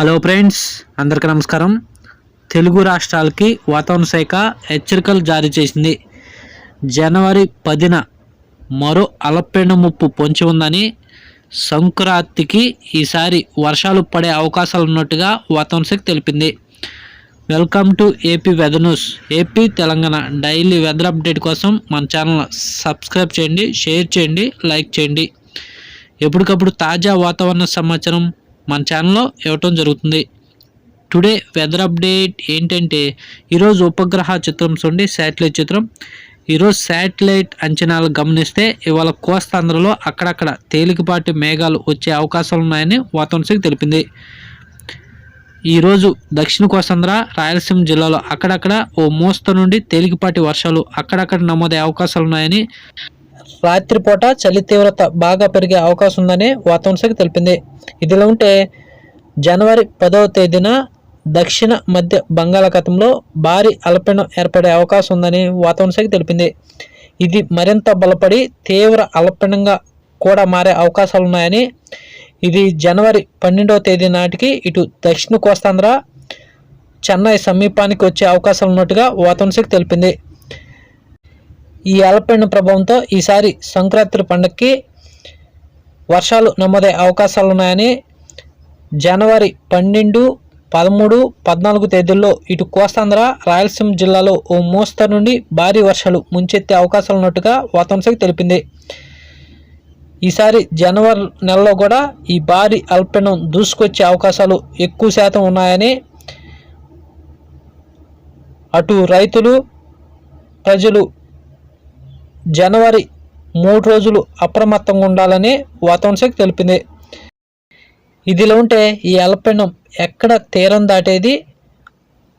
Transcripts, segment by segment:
Hello friends అందరికీ నమస్కారం. తెలుగు రాష్ట్రాలకి వాతావరణ శాఖ హెచ్చరికలు జారీ చేసింది. జనవరి పదిన మరో అలపెండ ముప్పు పొంచి ఉందని సంక్రాంతికి ఈసారి వర్షాలు పడే అవకాశాలు ఉన్నట్టుగా వాతావరణ శాఖ తెలిపింది. Welcome to AP weather news. AP Telangana daily weather update కోసం మన ఛానల్ సబ్స్క్రైబ్ చేయండి షేర్ చేయండి లైక్ చేయండి. ఎప్పటికప్పుడు తాజా వాతావరణ సమాచారం మన ఛానల్లో ఇవ్వటం జరుగుతుంది. టుడే వెదర్ అప్డేట్ ఏంటంటే ఈరోజు ఉపగ్రహ చిత్రం చూడండి శాటిలైట్ చిత్రం. ఈరోజు శాటిలైట్ అంచనాలు గమనిస్తే ఇవాళ కోస్తాంధ్రలో అక్కడక్కడ తేలికపాటి మేఘాలు వచ్చే అవకాశాలు ఉన్నాయని వాతావరణ శాఖ తెలిపింది. ఈరోజు దక్షిణ కోస్తాంధ్ర రాయలసీమ జిల్లాలో అక్కడక్కడ ఓ మోస్త నుండి తేలికపాటి వర్షాలు అక్కడక్కడ నమోదయ్యే అవకాశాలు ఉన్నాయని రాత్రిపూట చలి తీవ్రత బాగా పెరిగే అవకాశం ఉందని వాతావరణ శాఖ తెలిపింది. ఇదిలా ఉంటే జనవరి పదవ తేదీన దక్షిణ మధ్య బంగాళాఖాతంలో భారీ అల్పీడనం ఏర్పడే అవకాశం ఉందని వాతావరణ శాఖ తెలిపింది. ఇది మరింత బలపడి తీవ్ర అల్పీడనంగా కూడా మారే అవకాశాలు ఉన్నాయని ఇది జనవరి పన్నెండవ తేదీ నాటికి ఇటు దక్షిణ కోస్తాంధ్ర చెన్నై సమీపానికి వచ్చే అవకాశాలు ఉన్నట్టుగా వాతావరణ శాఖ తెలిపింది. ఈ అల్పీడన ప్రభావంతో ఈసారి సంక్రాంతి పండుగకి వర్షాలు నమోదయ్యే అవకాశాలు ఉన్నాయని జనవరి పన్నెండు పదమూడు పద్నాలుగు తేదీల్లో ఇటు కోస్తాంధ్ర రాయలసీమ జిల్లాలో ఓ మోస్తరు నుండి భారీ వర్షాలు ముంచెత్తే అవకాశాలు ఉన్నట్టుగా వాతావరణ శాఖ తెలిపింది. ఈసారి జనవరి నెలలో కూడా ఈ భారీ అల్పీడనం దూసుకొచ్చే అవకాశాలు ఎక్కువ శాతం ఉన్నాయని అటు రైతులు ప్రజలు జనవరి మూడు రోజులు అప్రమత్తంగా ఉండాలని వాతావరణ శాఖ తెలిపింది. ఇదిలో ఉంటే ఈ అల్పపీడనం ఎక్కడ తీరం దాటేది?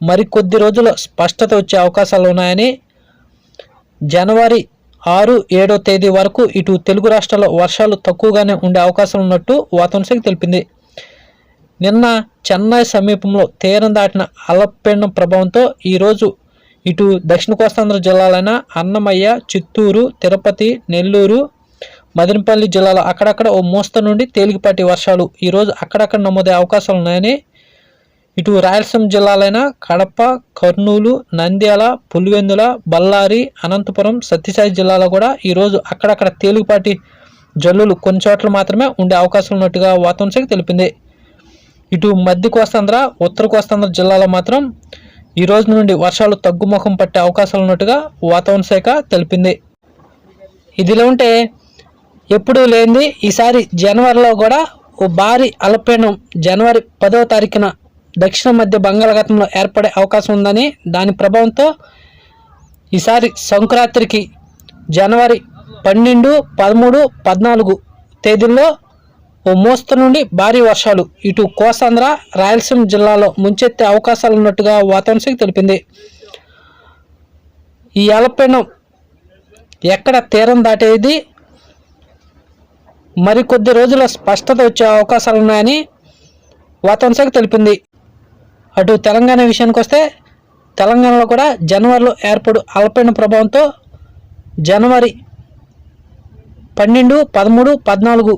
మరికొద్ది రోజుల స్పష్టత వచ్చే అవకాశాలు ఉన్నాయని జనవరి ఆరు ఏడో తేదీ వరకు ఇటు తెలుగు రాష్ట్రాల్లో వర్షాలు తక్కువగానే ఉండే అవకాశాలు ఉన్నట్టు వాతావరణ శాఖ తెలిపింది. నిన్న చెన్నై సమీపంలో తీరం దాటిన అల్పపీడనం ప్రభావంతో ఈరోజు ఇటు దక్షిణ కోస్తాంధ్ర జిల్లాలైన అన్నమయ్య చిత్తూరు తిరుపతి నెల్లూరు మదనపల్లి జిల్లాలో అక్కడక్కడ ఓ మోస్తరు నుండి తేలికపాటి వర్షాలు ఈరోజు అక్కడక్కడ నమోదే అవకాశాలు ఉన్నాయని ఇటు రాయలసీమ జిల్లాలైన కడప కర్నూలు నంద్యాల పులివెందుల బళ్ళారి అనంతపురం సత్యసాయి జిల్లాలో కూడా ఈరోజు అక్కడక్కడ తేలికపాటి జల్లులు కొన్ని చోట్ల మాత్రమే ఉండే అవకాశం ఉన్నట్టుగా వాతావరణ శాఖ తెలిపింది. ఇటు మధ్య కోస్తాంధ్ర ఉత్తర కోస్తాంధ్ర జిల్లాలో మాత్రం ఈ రోజు నుండి వర్షాలు తగ్గుముఖం పట్టే అవకాశాలు ఉన్నట్టుగా వాతావరణ శాఖ తెలిపింది. ఇదిలో ఉంటే ఎప్పుడూ లేనిది ఈసారి జనవరిలో కూడా ఓ భారీ అల్పపీడనం జనవరి పదవ తారీఖున దక్షిణ మధ్య బంగాళాఖాతంలో ఏర్పడే అవకాశం ఉందని దాని ప్రభావంతో ఈసారి సంక్రాంతికి జనవరి పన్నెండు పదమూడు పద్నాలుగు తేదీల్లో ఓ మోస్తరు నుండి భారీ వర్షాలు. ఇటు కోస్తాంధ్ర రాయలసీమ జిల్లాలో ముంచెత్తే అవకాశాలు ఉన్నట్టుగా వాతావరణ శాఖ తెలిపింది. ఈ అల్పపీడనం ఎక్కడ తీరం దాటేది? మరికొద్ది రోజుల స్పష్టత వచ్చే అవకాశాలు ఉన్నాయని వాతావరణ శాఖ తెలిపింది. అటు తెలంగాణ విషయానికి వస్తే తెలంగాణలో కూడా జనవరిలో ఏర్పడు అల్పపీడన ప్రభావంతో జనవరి పన్నెండు పదమూడు పద్నాలుగు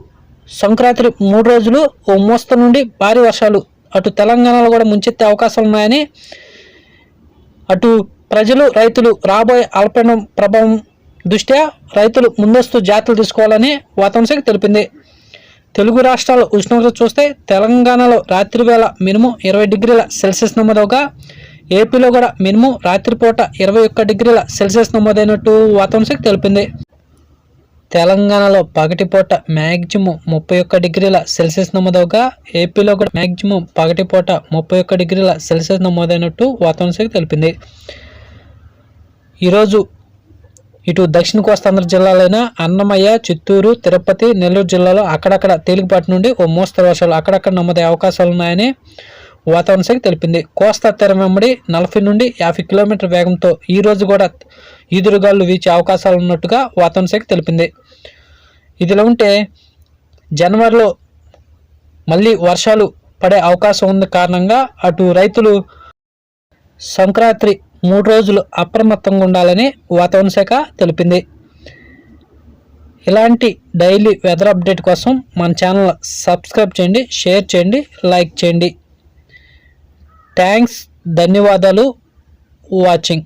సంక్రాంతి మూడు రోజులు ఓ మోస్తరు నుండి భారీ వర్షాలు. అటు తెలంగాణలో కూడా ముంచెత్తే అవకాశాలు ఉన్నాయని అటు ప్రజలు రైతులు రాబోయే అల్పపీడనం ప్రభావం దృష్ట్యా రైతులు ముందస్తు జాగ్రత్తలు తీసుకోవాలని వాతావరణ శాఖ తెలిపింది. తెలుగు రాష్ట్రాల ఉష్ణోగ్రత చూస్తే తెలంగాణలో రాత్రి వేళ మినిమం ఇరవై డిగ్రీల సెల్సియస్ నమోదవగా ఏపీలో కూడా మినిమం రాత్రిపూట ఇరవై ఒక్క డిగ్రీల సెల్సియస్ నమోదైనట్టు వాతావరణ శాఖ తెలిపింది. తెలంగాణలో పగటిపూట మ్యాక్సిమం ముప్పై ఒక్క డిగ్రీల సెల్సియస్ నమోదవగా ఏపీలో కూడా మ్యాక్సిమం పగటిపూట ముప్పై ఒక్క డిగ్రీల సెల్సియస్ నమోదైనట్టు వాతావరణ శాఖ తెలిపింది. ఈరోజు ఇటు దక్షిణ కోస్తాంధ్ర జిల్లాలైన అన్నమయ్య చిత్తూరు తిరుపతి నెల్లూరు జిల్లాలో అక్కడక్కడ తేలికపాటి నుండి ఓ మోస్తరు వర్షాలు అక్కడక్కడ నమోదయ్యే అవకాశాలు ఉన్నాయని వాతావరణ శాఖ తెలిపింది. కోస్తా తీరం వెంబడి నలభై నుండి యాభై కిలోమీటర్ వేగంతో ఈరోజు కూడా ఈదురుగాలు వీచే అవకాశాలు ఉన్నట్టుగా వాతావరణ శాఖ తెలిపింది. ఇదిలా ఉంటే జనవరిలో మళ్ళీ వర్షాలు పడే అవకాశం ఉంది కారణంగా అటు రైతులు సంక్రాంతి మూడు రోజులు అప్రమత్తంగా ఉండాలని వాతావరణ శాఖ తెలిపింది. ఇలాంటి డైలీ వెదర్ అప్డేట్ కోసం మన ఛానల్ సబ్స్క్రైబ్ చేయండి షేర్ చేయండి లైక్ చేయండి. థ్యాంక్స్ ధన్యవాదాలు వాచింగ్.